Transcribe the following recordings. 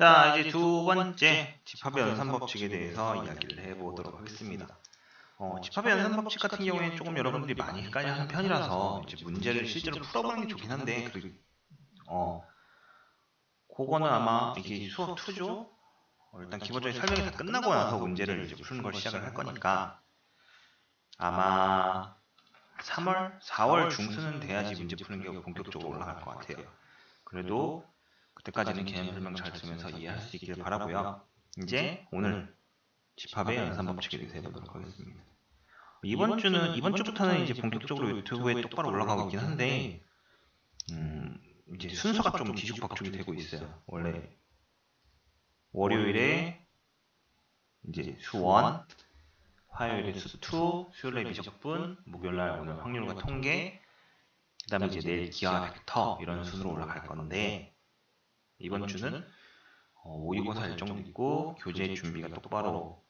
자, 이제 두 번째 집합의 연산 법칙에 대해서 이야기를 해보도록 하겠습니다. 어, 집합의 연산 법칙 같은 경우에는 조금 여러분들이 많이 헷갈려하는 편이라서 이제 문제를 실제로 풀어보는 게 좋긴 한데, 그, 어, 그거는 아마 이게 수업 2죠? 어, 일단 기본적인 설명이 다 끝나고 나서 문제를 이제 푸는 걸 시작을 할 거니까 아마 3월, 4월 중순은 돼야지 문제 푸는 게 본격적으로 올라갈 것 같아요. 그래도 그때까지는 개념 설명 잘 쓰면서 이해할 수 있길 바라고요. 이제 오늘 집합의 연산 법칙에 대해서 해보도록 하겠습니다. 이번 주는 이번 주부터는 이제 본격적으로 유튜브에 똑바로 올라가고 있긴 한데 음, 이제 순서가 좀 뒤죽박죽이 되고 있어요. 원래 월요일에 이제 수원, 화요일에 수2, 수요일에 미적분, 목요일날 오늘 확률과 통계, 그 다음에 이제 내일 기하 벡터 이런 순으로 올라갈 건데 이번 주는 어, 모의고사 일정도 있고 교재 준비가 똑바로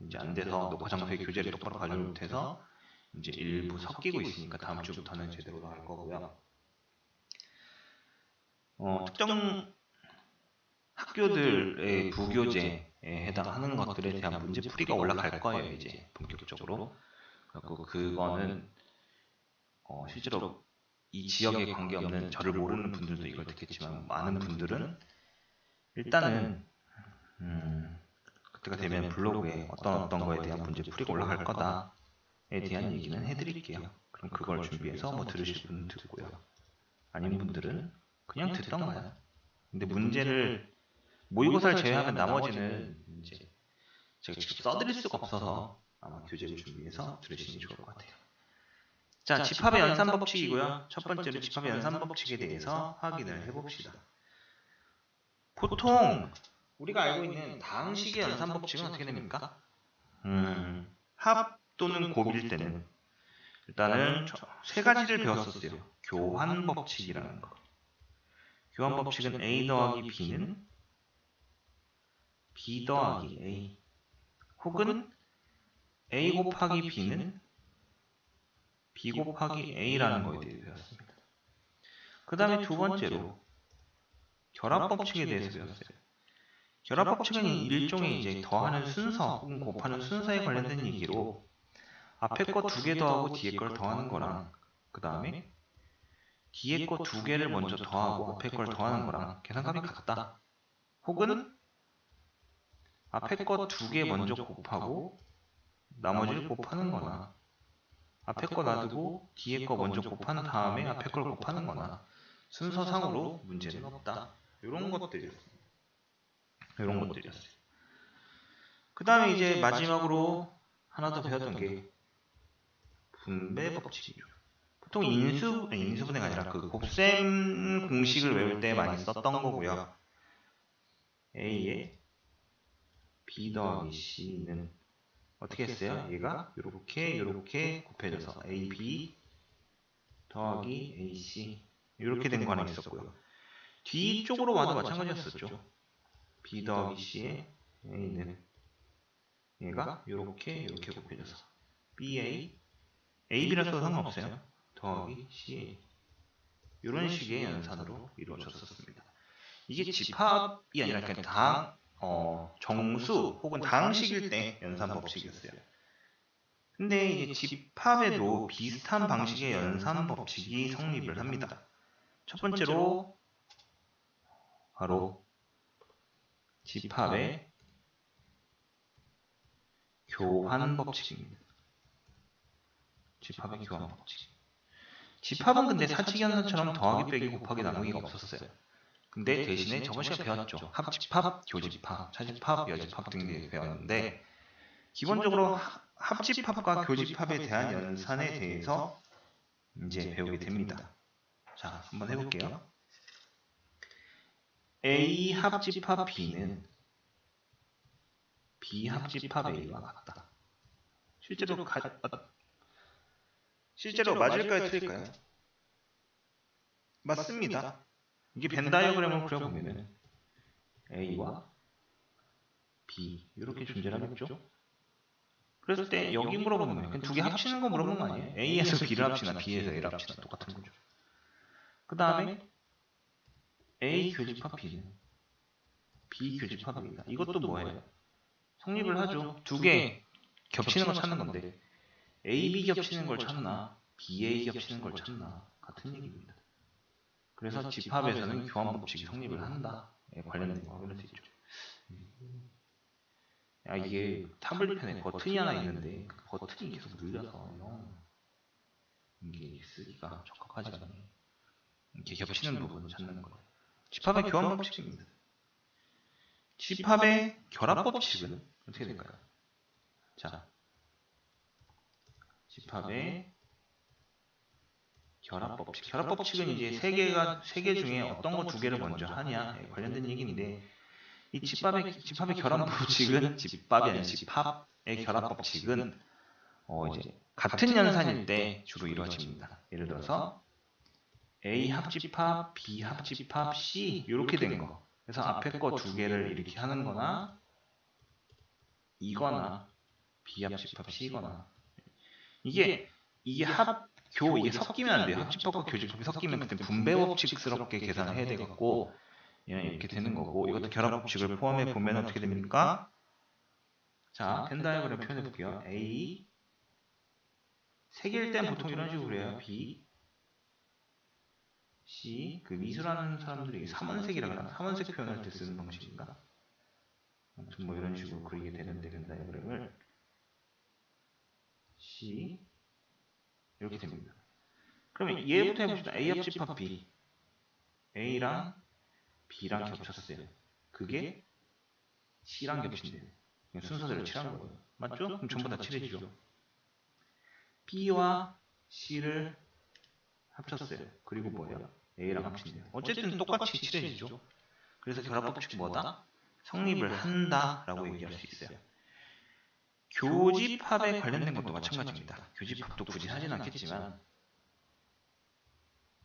이제 안 돼서 녹화 장소에 교재를 똑바로 가지 못해서 이제 일부 섞이고 있으니까 다음 주부터는 제대로 나갈 거고요. 어, 특정 학교들의 부교재에 해당하는 것들에 대한 문제 풀이가 올라갈 거예요 이제 본격적으로. 그리고 그거는 어, 실제로 이 지역에 관계없는 저를 모르는 분들도 이걸 듣겠지만 많은 분들은 일단은 음, 그때가 되면 블로그에 어떤 어떤 거에 대한 문제 풀이가 올라갈 거다에 대한 얘기는 해드릴게요. 그럼 그걸 준비해서 뭐 들으실 분은 듣고요. 아닌 분들은 그냥 듣던가요. 근데 문제를 모의고사를 제외하면 나머지는 이제 제가 직접 써드릴 수가 없어서 아마 교재를 준비해서 들으시는 게 좋을 것 같아요. 자, 집합의 연산 법칙이고요. 첫 번째로 집합의 연산 법칙에 대해서 확인을 해봅시다. 보통. 우리가 알고 있는 다항식의 연산 법칙은 어떻게 됩니까? 음, 합 또는 곱일 때는? 일단은 세 가지를 배웠었어요. 교환 법칙이라는 거. 교환 법칙은 a 더하기 b는? B 더하기 a. 혹은 a 곱하기 b는 b 곱하기 a라는 거에 대해 배웠습니다. 그 다음에 두 번째로 결합법칙에 대해서 배웠어요. 결합법칙은 일종의 이제 더하는 순서 혹은 곱하는 순서에 관련된 얘기로 앞에 거 두 개 더하고 뒤에 걸 더하는 거랑 그 다음에 뒤에 거 두 개를 먼저 더하고 앞에 걸 더하는 거랑 계산값이 같다. 혹은 앞에 거 두 개 먼저 곱하고 나머지를 곱하는 거나 앞에 거 놔두고 뒤에 거 먼저 곱한 다음에 앞에 걸 곱하는 거나 순서상으로 문제는 없다. 이런 것들이었습니다. 이런 것들이었어요. 그 다음에 이제 마지막으로 하나 더 배웠던 게 분배 법칙이죠. 보통 인수, 인수분해가 아니라 그 곱셈 공식을 외울 때 많이 썼던 거고요. A에 B 더하기 C는 어떻게 했어요? 얘가 이렇게 이렇게 곱해져서 AB 더하기 AC 이렇게 된 거 하나 있었고요. 뒤쪽으로 와도 마찬가지였었죠. B 더하기 C의 A는 얘가 이렇게 이렇게 곱해져서 BA AB라 써도 상관없어요. 더하기 CA 이런 식의 연산으로 이루어졌었습니다. 이게 집합이 아니라 그냥 당 어, 정수 혹은 당식일 때 연산 법칙이었어요. 근데 이제 집합에도 비슷한 방식의 연산 법칙이 성립을 합니다. 첫 번째로 바로 집합의 교환 법칙입니다. 집합의 교환 법칙. 집합은 근데 사칙 연산처럼 더하기 빼기 곱하기 나누기가 없었어요. 근데 대신에 저번 시간에 배웠죠. 합집합, 교집합, 차집합, 여집합 등을 배웠는데 기본적으로 합집합과 교집합에 대한 연산에 대해서 이제 배우게 됩니다. 자, 한번 해볼게요. A 합집합 B는 B 합집합 A와 같다. 실제로 가, 실제로 맞을까요, 틀릴까요? 맞습니다. 이게 벤 다이어그램을 그려보면 A와 B 이렇게 존재하겠죠? 그랬을 때 여기 물어보는 거예요. 두 개 합치는 거 물어보는 거 아니에요? A에서 B를 합치나 B에서 A를 합치나 똑같은 거죠. 그 다음에 A 교집합 B는 비교집합입니다. 이것도 뭐예요? 성립을 하죠. 두 개 겹치는 걸 찾는 건데 A, B 겹치는 걸 찾나 B, A 겹치는 걸 찾나 같은 얘기입니다. 그래서 집합에서는 교환 법칙이 성립을 한다. 에 관련된 거 확인할 수 있죠. 야 이게 타블릿펜에 버튼이 하나 있는데 그 버튼이 계속 눌려서 영 이게 쓰기가 적합하지 않네. 이렇게 겹치는 부분을 찾는 거예요. 집합의 교환 법칙입니다. 집합의 결합 법칙은 어떻게 될까요? 자, 집합의 결합 법칙. 결합 법칙은 이제 세 개가 세 개 중에 어떤 거 두 개를 먼저 하냐 관련된 얘기인데 이 집합의 집합의 결합 법칙은 집합이 아니라 집합의 결합 법칙은 어 이제 같은 연산일 때 주로 이루어집니다. 예를 들어서 A 합집합, B 합집합, C 이렇게 된 거. 그래서 앞에 거 두 개를 이렇게 하는 거나 이거나 B 합집합 C거나 이게 이게 합 교 이게 섞이면 안 돼요. 합집합과 교집합이 섞이면 그때 분배 법칙스럽게 계산을 해야 되겠고 이렇게 되는 거고 이것도 결합 법칙을 포함해 보면 어떻게 됩니까? 자, 펜 다이어그램 표현해 볼게요. A 세 개일 땐 보통 이런 식으로 그래요. B C 그 미술하는 사람들이 삼원색이라 그러나 삼원색 표현할 때 쓰는 방식인가? 아무튼 뭐 이런 식으로 그리게 되는데 펜 다이어그램을 C 이렇게 됩니다. 그러면 얘부터 해봅시다. A 합집합 B A랑 B랑 겹쳤어요. 그게 C랑 겹친대요. 순서대로 칠한 거예요. 맞죠? 그럼 전부 다 칠해주죠. B와 C를 합쳤어요. 그리고 뭐예요? A랑 합친대요. 어쨌든 똑같이 칠해주죠. 그래서 결합법칙 뭐다? 성립을 한다라고 얘기할 수 있어요. 교집합에 관련된 것도 마찬가지입니다. 교집합도 굳이 하진 않겠지만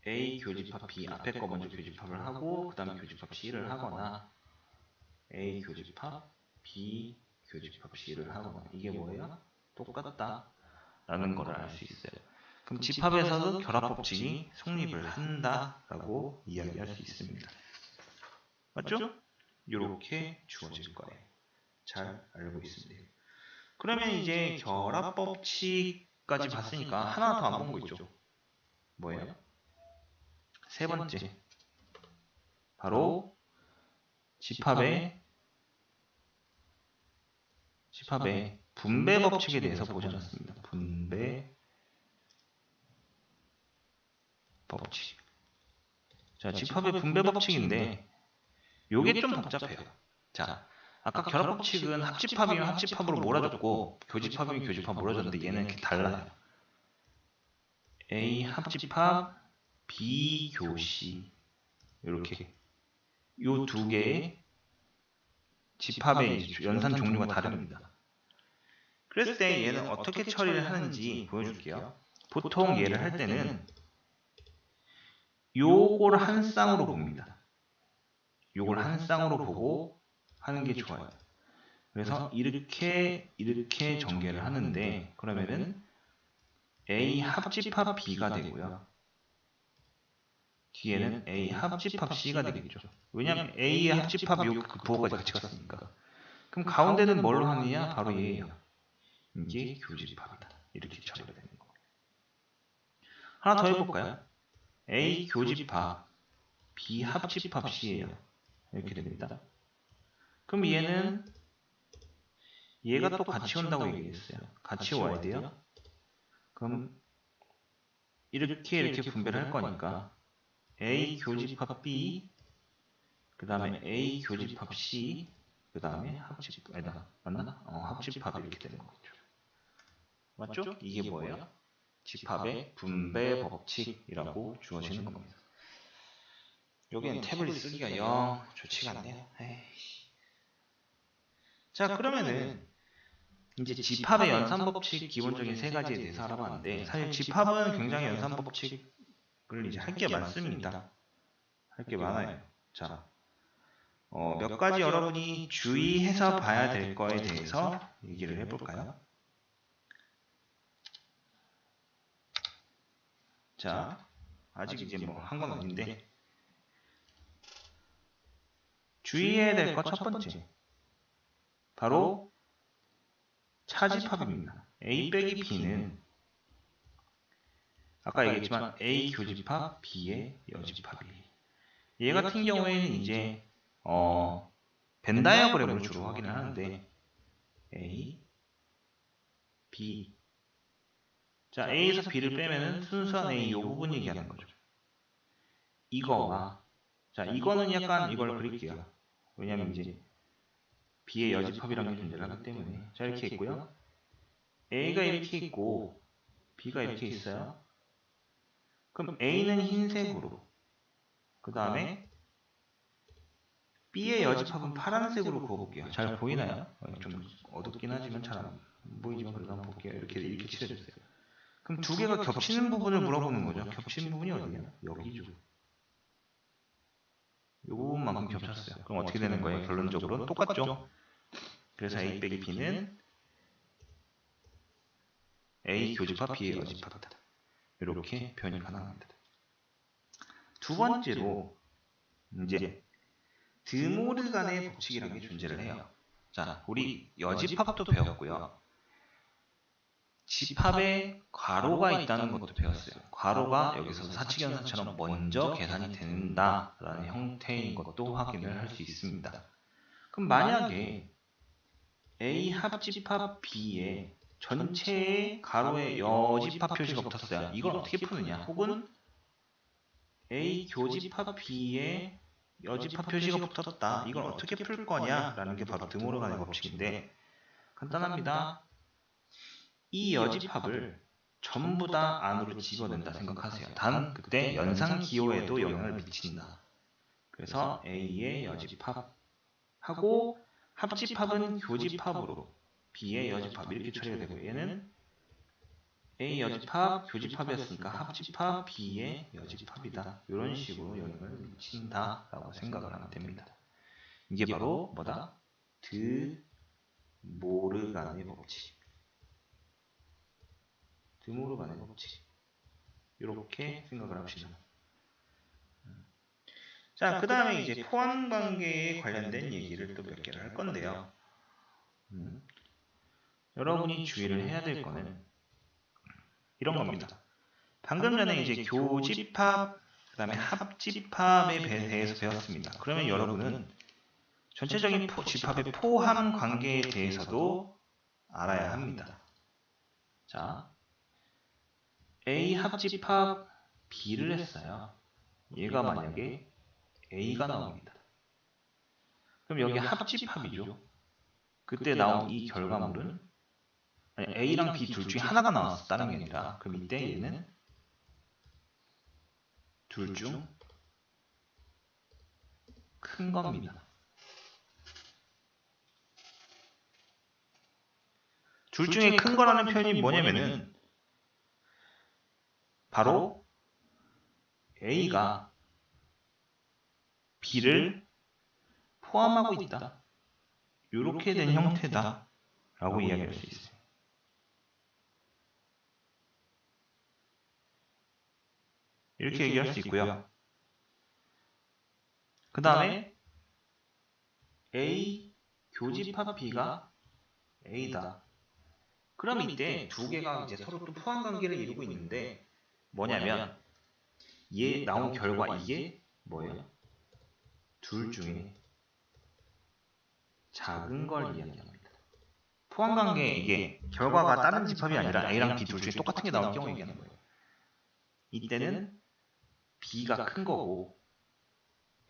A 교집합 B 앞에 거 먼저 교집합을 하고 그 다음에 교집합 C를 하거나 A 교집합 B 교집합 C를 하거나 이게 뭐예요? 똑같다 라는 걸 알 수 있어요. 그럼 집합에서도 결합법칙이 성립을 한다라고 이야기할 수 있습니다. 맞죠? 이렇게 주어질 거예요. 잘 알고 있습니다. 그러면 이제 결합 법칙까지 봤으니까 하나 더 안 본 거 있죠? 뭐예요? 세 번째 바로 집합의 집합의 분배 법칙에 대해서 보지 않았습니다. 분배 법칙. 자, 집합의 분배 법칙인데 요게 좀 복잡해요. 자, 아까 결합 법칙은 합집합이면 합집합으로 몰아줬고 교집합이면 교집합 몰아줬는데 얘는 이렇게 달라요. A 합집합 B 교시 이렇게 요 두 개의 집합의 연산 종류가 다릅니다. 그랬을 때 얘는 어떻게 처리를 하는지 보여줄게요. 보통 얘를 할 때는 요걸 한 쌍으로 봅니다. 요걸 한 쌍으로 보고 하는 게 좋아요. 그래서 이렇게 이렇게 전개를 하는데 그러면은 A 합집합 B가 되고요. 뒤에는 A 합집합 C가 되겠죠. 왜냐하면 A 합집합 요그 부호까지 같이 갔으니까. 그럼 가운데는 뭘로 하느냐? 바로 얘예요. 이게 교집합이다. 이렇게 처리가 되는 거. 하나 더 해볼까요? A 교집합 B 합집합 C예요. 이렇게 됩니다. 그럼 얘는 얘가 또 같이 온다고 얘기했어요. 같이 와야 돼요. 그럼 이렇게 이렇게 분배를 할 거니까 A 교집합 B 그 다음에 A 교집합 C 그 다음에 합집 아니다 맞나? 어, 합집합 이렇게 되는 거죠. 맞죠? 이게 뭐예요? 집합의 분배 법칙이라고 주어지는 겁니다. 여기는 태블릿 쓰기가 영 좋지가 않네요. 에이씨. 자 그러면은 이제 집합의 연산 법칙 기본적인 세 가지에 대해서 알아봤는데 사실 집합은 굉장히 연산 법칙을 이제 할 게 많습니다. 할 게 많아요. 자, 어, 몇 가지 여러분이 주의해서 봐야 될 거에 대해서 얘기를 해볼까요? 자, 아직 이제 뭐 한 건 아닌데 주의해야 될 것 첫 번째. 바로 차집합입니다. A 빼기 B는 아까 얘기했지만 A 교집합, B의 여집합이에요. 얘 같은 경우에는 이제 어, 벤 다이어그램으로 주로 확인을 하는데 A, B 자 A에서 B를 빼면은 순수한 A 요 부분 얘기하는 거죠. 이거와 자 이거는 약간 이걸 그릴게요. 왜냐면 이제 B의 여집합이라는 게 존재를 하기 때문에 자 이렇게 있고요. A가 이렇게 있고 B가 이렇게 있어요. 그럼 A는 흰색으로 그 다음에 B의 여집합은 파란색으로 그어볼게요. 잘 보이나요? 어, 좀 어둡긴 하지만 잘 안 보이지만 그래도 한번 볼게요. 이렇게 이렇게 칠해주세요. 그럼 두 개가 겹치는 부분을 물어보는 거죠. 겹치는 부분이 어디냐? 여기죠. 요 부분만큼 겹쳤어요. 그럼 어떻게 되는 거예요? 결론적으로 똑같죠? 그래서 A 빼기 B는 A 교집합 B의 여집합이다. 이렇게 표현이 가능합니다. 두 번째로 이제 드모르간의 법칙이라는 게 존재를 해요. 자, 우리 여집합도 배웠고요. 집합에 괄호가 있다는 것도 배웠어요. 괄호가 여기서 사칙연산처럼 먼저 계산이 된다라는 형태인 것도 확인을 할 수 있습니다. 그럼 만약에 A 합집합 B에 전체의 가로에 여집합 표시가 붙었어요. 이걸 어떻게 푸느냐? 혹은 A 교집합 B에 여집합 표시가 붙었다. 이걸 어떻게 풀 거냐 라는 게 바로 드모르간의 법칙인데 간단합니다. 이 여집합을 전부 다 안으로 집어낸다 생각하세요. 단 그때 연상 기호에도 영향을 미친다. 그래서 A의 여집합 하고 합집합은 교집합으로 B의 여집합 이렇게 처리가 되고 얘는 A 여집합 교집합이었으니까 합집합 B의 여집합이다. 이런 식으로 영향을 미친다라고 생각을 하면 됩니다. 이게 바로 뭐다? 드 모르간의 법칙. 드모르간의 법칙. 이렇게 생각을 합시다. 자, 그 다음에 이제 포함 관계에 관련된 얘기를 또 몇 개를 할 건데요. 음. 여러분이 주의를 해야 될 거는 이런 겁니다. 방금 전에 이제 교집합, 그 다음에 합집합에 대해서 배웠습니다. 그러면 여러분은 전체적인 포, 집합의 포함 관계에 대해서도 알아야 합니다. 자, A 합집합 B를 했어요. 얘가 만약에 A가 나옵니다. 그럼 여기 합집합이죠. 그때 나온 이 결과물은 아니, A랑 B 둘 중에 하나가 나왔다는 게 아니라 그럼 이때 얘는 둘 중 큰 겁니다. 둘 중에 큰 거라는 표현이 뭐냐면은 바로 A가 B를 포함하고 있다. 이렇게 된 형태다. 라고 이야기할 수 있어요. 이렇게 얘기할 수 있고요. 그 다음에 A 교집합 B가 A다. 그럼 이때 두 개가 이제 서로 또 포함 관계를 이루고 있는데 뭐냐면 얘 나온 결과 이게 뭐예요? 둘 중에 작은 걸 이야기합니다. 포함 관계 이게 결과가 다른 집합이 아니라 A랑 B 둘 중에 똑같은 게 나올 경우 얘기하는 거예요. 이때는 B가 큰 거고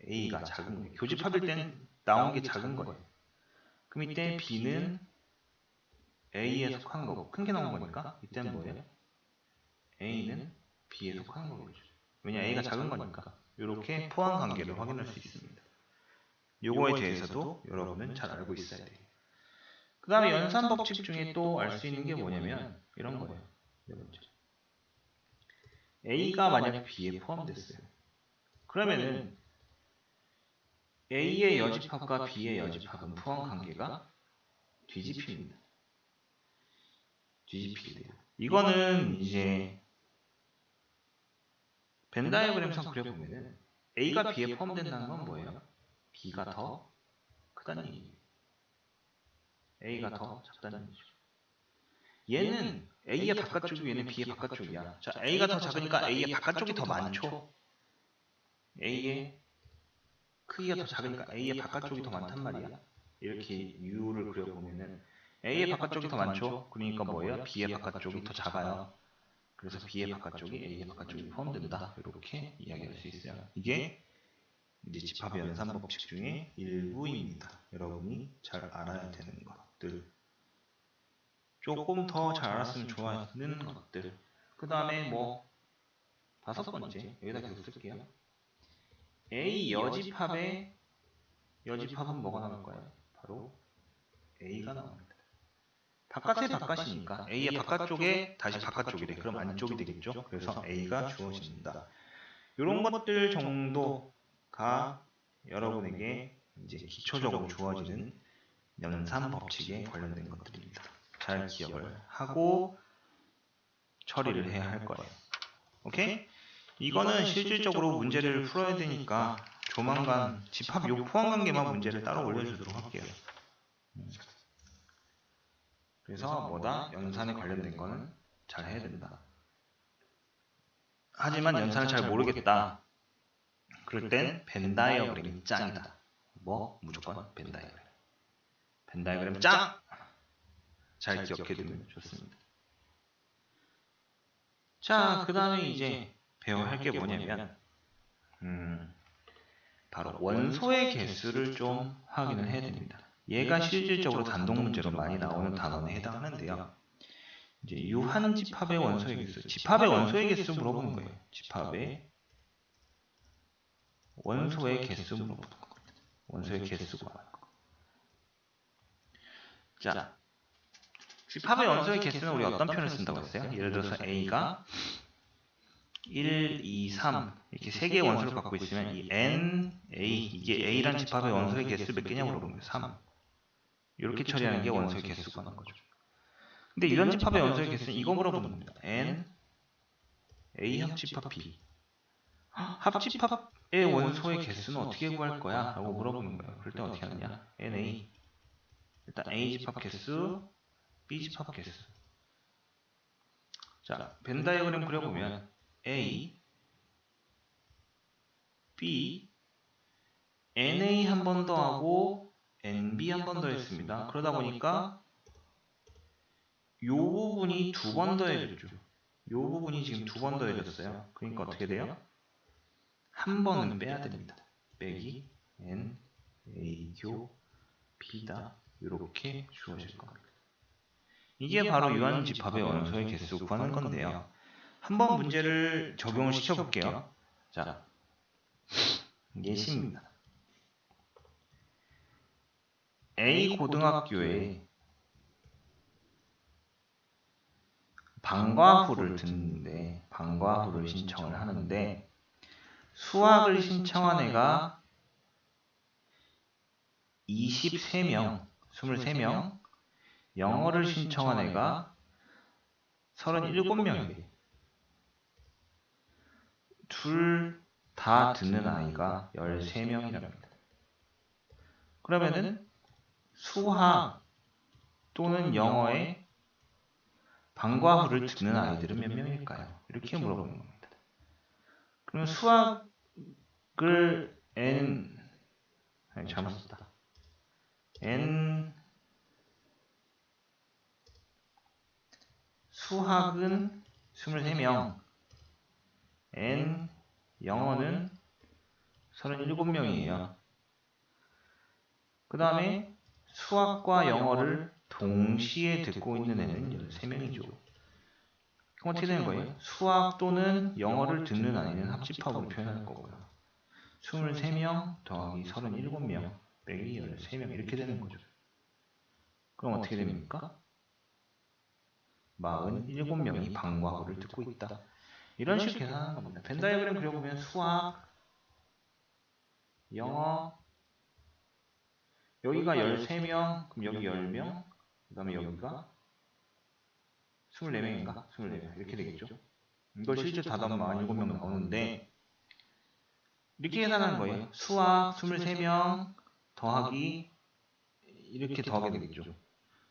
A가 작은 거예요. 교집합일 때는 나온 게 작은 거예요. 그럼 이때 B는 A에 속한 거고 큰 게 나온 거니까 이때는 뭐예요? A는 B에 속한 거겠죠. 왜냐 A가 작은 거니까 이렇게 포함 관계를 확인할 수 있습니다. 요거에 대해서도 여러분은 잘 알고 있어야 돼요. 그 다음에 연산 법칙 중에 또 알 수 있는 게 뭐냐면 이런 거예요. 네. A가 만약 B에 포함됐어요. 그러면은 A의 여집합과 B의 여집합은 포함 관계가 뒤집힙니다. 뒤집히게 돼요. 이거는 이제 벤 다이어그램상 그려보면은 A가 B에 포함된다는 건 뭐예요? B가 더 크다는 얘기예요. A가 더 작다는 얘기죠. 얘는 A의 바깥쪽이고 얘는 B의 바깥쪽이야. 자, A가 더 작으니까 A의 바깥쪽이 더 많죠. A의 크기가 더 작으니까 A의 바깥쪽이 더 많단 말이야. 이렇게 U를 그려보면은 A의 바깥쪽이 더 많죠. 그러니까 뭐예요? B의 바깥쪽이 더 작아요. 그래서 B의 바깥쪽이 A의 바깥쪽이 포함된다. 이렇게 이야기할 수 있어요. 이게 이제 집합 연산 법칙 중에 일부입니다. 여러분이 잘 알아야 되는 것들. 조금 더 잘 알았으면 좋아하는 것들. 그 다음에 뭐 다섯 번째 여기다 계속 쓸게요. A 여집합의 여집합은 뭐가 나올까요? 바로 A가 나옵니다. 바깥에 바깥이니까 A의 바깥쪽에 다시 바깥쪽이래. 그럼 안쪽이 되겠죠. 그래서 A가 주어진다. 이런 것들 정도 가 여러분에게 이제 기초적으로 주어지는 연산 법칙에 관련된 것들입니다. 잘 기억을 하고 처리를 해야 할 거예요. 오케이? 이거는 실질적으로 문제를 풀어야 되니까 조만간 집합 요 포함 관계만 문제를 따로 올려주도록 할게요. 음. 그래서 뭐다? 연산에 관련된 거는 잘 해야 된다. 하지만 연산을 잘 모르겠다. 그럴 땐 벤다이어그램이 짱이다. 뭐? 무조건 벤다이어그램. 벤다이어그램 짱! 잘 기억해 두면 좋습니다. 자, 그 다음에 이제 배워야 할 게 뭐냐면, 음, 바로 원소의 개수를 좀 확인을 해야 됩니다. 얘가 실질적으로 단독 문제로 많이 나오는 단원에 해당하는데요. 이제 유한 집합의 원소의 개수, 집합의 원소의 개수 물어보는 거예요. 집합의 원소의 개수 물어보는 겁니다. 원소의 개수가. 자, 집합의 원소의 개수는 우리 어떤 표현을 쓴다고 했어요? 예를 들어서 A가 1, 2, 3 이렇게 세 개의 원소를 갖고 있으면 이 N, A 이게 A란 집합의 원소의 개수 몇 개냐고 물어보는 거예요. 3 이렇게 처리하는 게 원소의 개수가 하는 거죠. 근데 이런 집합의 원소의 개수는 이거 물어보는 겁니다. N, A 합집합 B 합집합 의 원소의 개수는 어떻게 구할 거야? 라고 물어보는 거예요. 그럴 때 어떻게 하느냐? NA 일단 A 집합 개수, B 집합 개수 자, 벤 다이어그램 그려보면 A, B, NA 한 번 더 하고 NB 한 번 더 했습니다. 그러다 보니까 요 부분이 두 번 더해졌죠. 요 부분이 지금 두 번 더해졌어요. 그러니까 어떻게 돼요? 한 번은 빼야 됩니다. 빼기 N, A, 교, B다. 이렇게 주어질 겁니다. 이게 바로 유한집합의 원소의 개수 구하는 건데요. 한번 문제를 적용을 시켜볼게요. 자, 예시입니다. A 고등학교에 방과후를 듣는데 방과후를 신청을 하는데 수학을 신청한 애가 23명, 23명, 영어를 신청한 애가 37명이에요. 둘다 듣는 아이가 13명이랍니다. 그러면은 수학 또는 영어에 방과 후를 듣는 아이들은 몇 명일까요? 이렇게 물어보는 겁니다. 그럼 수학을 n 아니 잘못 썼다. n 수학은 23명 n 영어는 37명이에요. 그 다음에 수학과 영어를 동시에 듣고 있는 애는 13명이죠. 그럼 어떻게 되는 거예요? 수학 또는 영어를 듣는 아이는 합집합으로 표현할 거고요. 23명 더하기 37명 빼기 13명 이렇게 되는 거죠. 그럼 어떻게 됩니까? 47명이 방과후를 듣고 있다. 이런 식으로 계산하는 겁니다. 벤 다이어그램 그려보면 수학, 영어, 여기가 13명, 그럼 여기 10명, 그 다음에 여기가 24명인가? 24명 이렇게 되겠죠. 이걸 실제 다 더하면 47명 나오는데 이렇게 계산하는 거예요. 수학 23명 더하기 이렇게 더하게 되겠죠.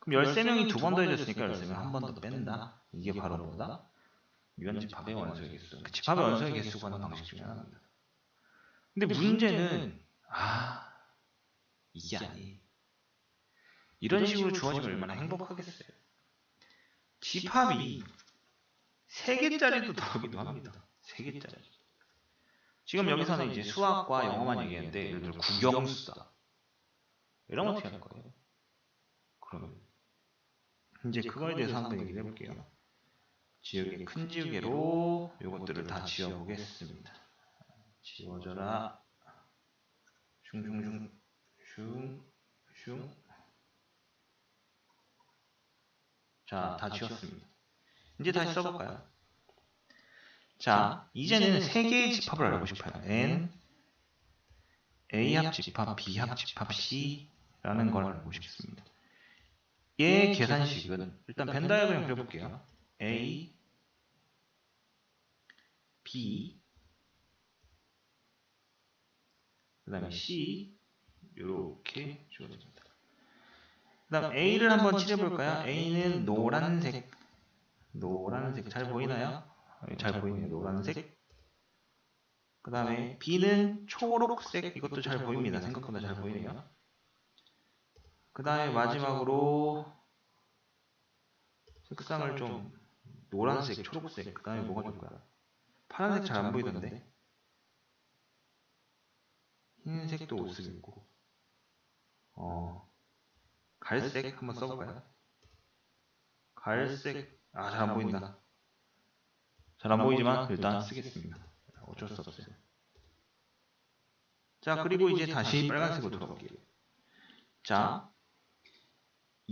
그럼 13명이 두 번 더해졌으니까 13명 한 번 더 뺀다. 이게 바로 뭐다? 이건 집합의 원소의 개수. 그 집합의 원소의 개수 구하는 방식 중에 하나입니다. 근데 문제는 아 이게 아니. 이런 식으로 주어지면 얼마나 행복하겠어요. 집합이 3개짜리도 나오기도 합니다. 3개짜리. 지금 여기서는 이제 수학과 영어만 얘기했는데 예를 들어 국영수다. 이런 거 어떻게 할 거예요? 그러면 이제 그거에 대해서 한번 얘기를 해볼게요. 지우개 큰 지우개로 이것들을 다 지워보겠습니다. 지워져라. 슝슝슝 슝슝 자, 다 지웠습니다. 이제 다시 써볼까요? 자, 이제는 세 개의 집합을 알고 싶어요. n A합 집합, B합 집합, C라는 걸 알고 싶습니다. 얘 계산식은 일단 벤 다이어그램 그려볼게요. A, B, 그 다음에 C 이렇게 주어집니다. 그 다음 A를 한번 칠해볼까요? A는 노란색. 노란색 잘 보이나요? 네, 잘 보이네요. 노란색. 그 다음에 B는 초록색. 이것도 잘 보입니다. 생각보다 잘 보이네요. 그 다음에 마지막으로 색상을 좀 노란색, 초록색. 그 다음에 뭐가 좋을까요? 파란색 잘 안 보이던데. 흰색도 못 쓰겠고. 어 갈색 한번 써볼까요? 갈색. 아 잘 안 보인다. 잘 안 보이지만 일단 쓰겠습니다. 어쩔 수 없어요. 자 그리고 이제 다시 빨간색으로 돌아볼게요. 자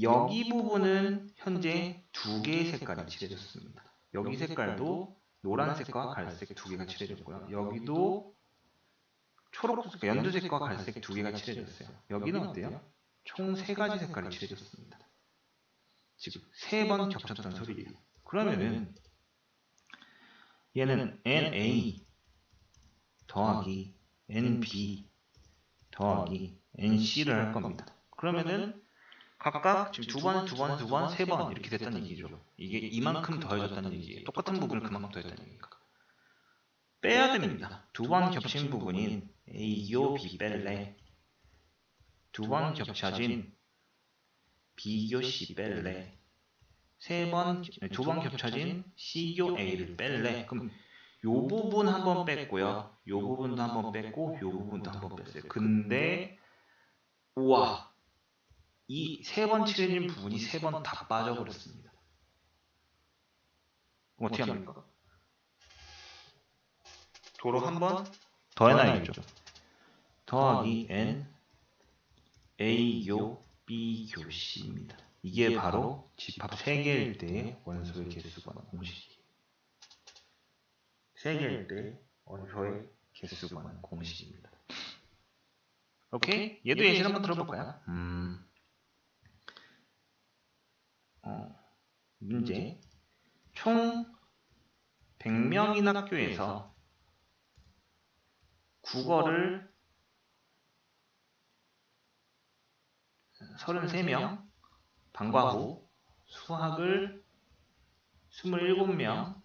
여기 부분은 현재 두 개의 색깔이 칠해졌습니다. 여기 색깔도 노란색과 갈색 두 개가 칠해졌고요. 여기도 초록색, 연두색과 갈색 두 개가 칠해졌어요. 여기는 어때요? 총 세 가지 색깔이 칠해졌습니다 지금 세 번 겹쳤던 소리예요 그러면은 얘는 NA 더하기 NB 더하기 NC를 할 겁니다. 그러면은 각각 지금 두 번, 두 번, 두 번, 세 번 이렇게 됐다는 얘기죠. 이게 이만큼 더해졌다는 얘기예요. 똑같은 부분을 그만큼 더했다는 얘기니까. 빼야 됩니다. 두 번 겹친 부분인 A요 B 뺄래. 두 번 겹쳐진 C 뺄래. 세 번, 두 번 겹쳐진 C요 A를 뺄래. 그럼 요 부분 한 번 뺐고요. 요 부분도 한 번 뺐고, 요 부분도 한 번 뺐어요. 근데, 우와. 이 세 번 칠해진 부분이 세 번 다 빠져버렸습니다. 어떻게 합니까? 도로 한 번 더 해놔야겠죠. 더하기 N, A요, B요, C입니다. 이게 바로 집합 3개일 때의 원소의 개수 구하는 공식이에요. 3개일 때 원소의 개수 구하는 공식입니다. 오케이? 얘도 예시를 한번 들어볼까요? 음, 어, 문제 총 100명인 학교에서 국어를 33명 방과 후 수학을 27명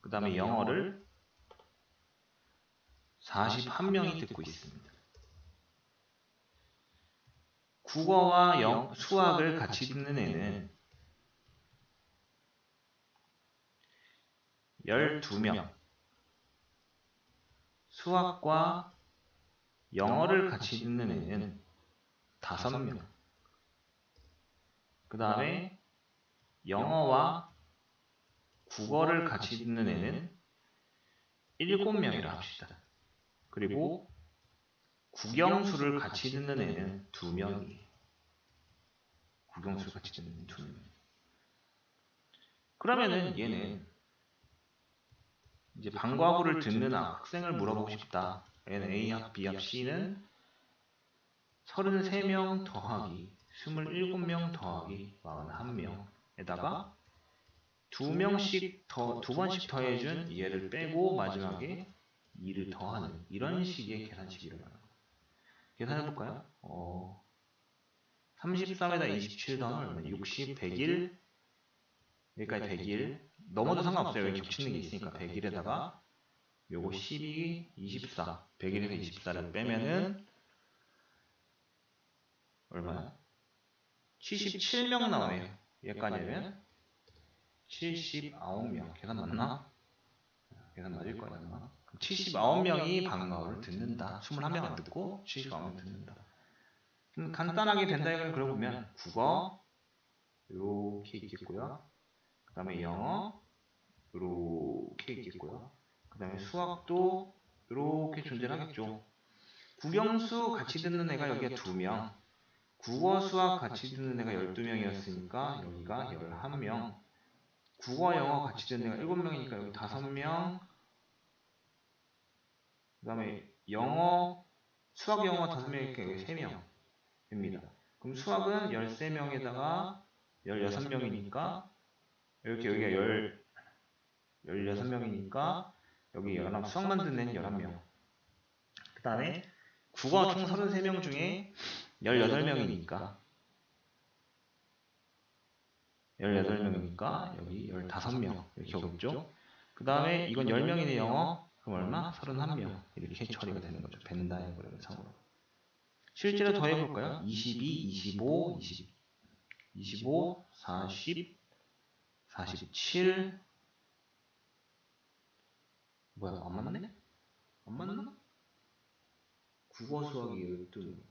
그 다음에 영어를 41명이 듣고 있습니다. 국어와 영, 수학을 같이 듣는 애는 12명 수학과 영어를 같이 듣는 애는 5명 그 다음에 영어와 국어를 같이 듣는 애는 7명이라 합시다. 그리고 국영수를 같이 듣는 애는 2명이에요. 국영수를 같이 듣는 애는 2명. 그러면은 얘는 이제 방과후를 듣는 학생을 물어보고 싶다. 얘는 A합, B합, C는 33명 더하기 27명 더하기 41명에다가 두 명씩 더, 두 번씩 더해준 얘를 빼고 마지막에 2를 더하는 이런 식의 계산식이 일어나요. 계산해볼까요? 어, 33에다 27 더하면 얼마? 60, 101 여기까지 101 넘어도 상관없어요. 여기 겹치는 게 있으니까 101에다가 요거 12, 24 101에서 24를 빼면은 얼마야? 77명 나오네요. 얘까지면 79명. 계산 맞나? 계산 맞을 거야, 아마. 79명이 방과후를 듣는다. 21명 안 듣고 79명 듣는다. 음, 간단하게 벤다이그램 그려보면 국어 이렇게 있겠고요. 그 다음에 영어 이렇게 있겠고요. 그 다음에 수학도 이렇게 존재하겠죠. 국영수 같이 듣는 애가 여기가 2명 국어 수학 같이 듣는 애가 12명이었으니까 여기가 11명. 국어 영어 같이 듣는 애가 7명이니까 여기 5명. 그 다음에 영어 수학 영어 5명이니까 여기 3명 입니다. 그럼 수학은 13명에다가 16명이니까 이렇게 여기가 10, 16명이니까 여기 11, 수학만 듣는 11명. 그 다음에 국어 총 33명 중에 18명이니까 18명이니까 여기 15명 이렇게 오겠죠 그 다음에 이건 10명이네 영어 그럼 얼마? 31명 이렇게 처리가 되는 거죠 벤 다이어그램 상으로 실제로 더 해볼까요? 22, 25, 20, 25, 40, 47 뭐야 안 맞네? 안 맞나? 국어 수학이 12명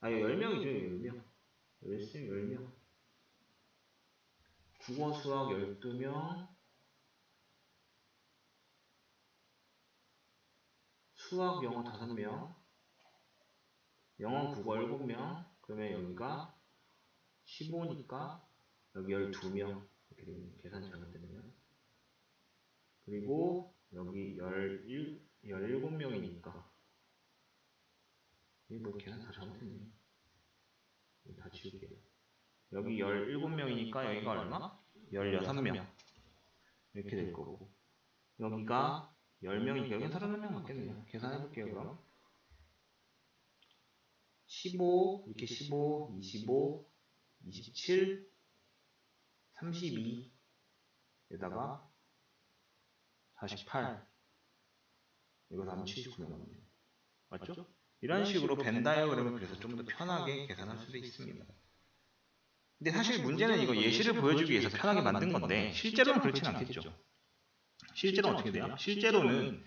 아 10명이죠 10명. 10명. 10명 국어 수학 12명 수학 영어 5명 영어 국어 7명 그러면 여기가 15니까 여기 12명. 이렇게 되면 계산 잘못되면 그리고 여기 11, 17명이니까 이거 뭐 계산 다 잘못했네. 다 지울게요. 여기 17명이니까 여기가 얼마? 16명. 이렇게 될 거고. 여기가 10명이니까 여기는 31명 맞겠네요? 계산해 볼게요 그럼. 15 이렇게 15 25 27 32 에다가 48 이거 다 하면 79명 나오네요 맞죠? 이런 식으로 벤 다이어그램을 그래서 좀 더 편하게 계산할 수도 있습니다 근데 사실 문제는 이거 예시를 보여주기 위해서 편하게 만든 건데 실제로는 그렇진 않겠죠 실제로는 어떻게 돼요? 실제로는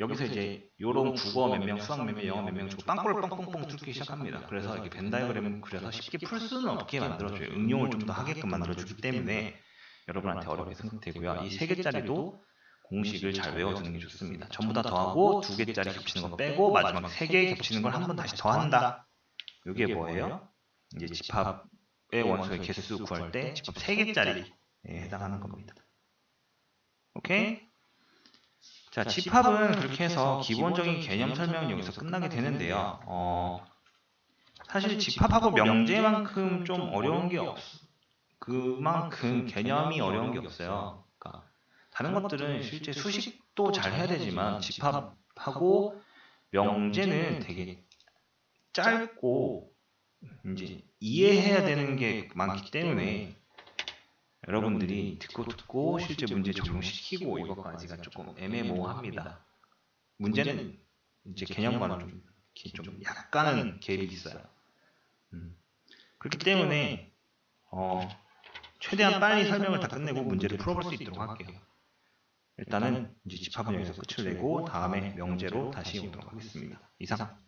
여기서 이제 요런 국어 몇 명, 수학 몇 명, 영어 몇 명 주고 빵꾸를 뻥뻥뻥 뚫기 시작합니다. 그래서 이렇게 벤 다이어그램을 그려서 쉽게 풀 수는 없게 만들어줘요. 응용을 좀 더 하게끔 만들어주기 때문에 여러분한테 어렵게 생각되고요. 이 세 개짜리도 공식을 잘 외워두는 게 좋습니다. 전부 다 더하고 두 개짜리 겹치는 거 빼고 마지막 세 개 겹치는 걸 한 번 다시 더한다. 이게 뭐예요? 이제 집합의 원소의 개수 구할 때 집합 세 개짜리에 해당하는 겁니다. 오케이? 자, 집합은 그렇게 해서 기본적인 개념 설명은 여기서 끝나게 되는데요. 어, 사실 집합하고 명제만큼 좀 어려운 게 없, 그만큼 개념이 어려운 게 없어요. 그러니까 다른 것들은 실제 수식도 잘 해야 되지만 집합하고 명제는 되게 짧고 이제 이해해야 되는 게 많기 때문에 여러분들이 듣고 듣고 실제 문제 적용시키고 이것까지가 조금 애매모호합니다. 문제는 이제 개념과는 좀, 좀 약간은 갭이 있어요. 음. 그렇기 때문에 어, 최대한 빨리 설명을 다 끝내고 문제를 풀어볼 수 있도록 할게요. 일단은 이제 집합은 여기서 끝을 내고 다음에 명제로 다시 오도록 하겠습니다. 이상.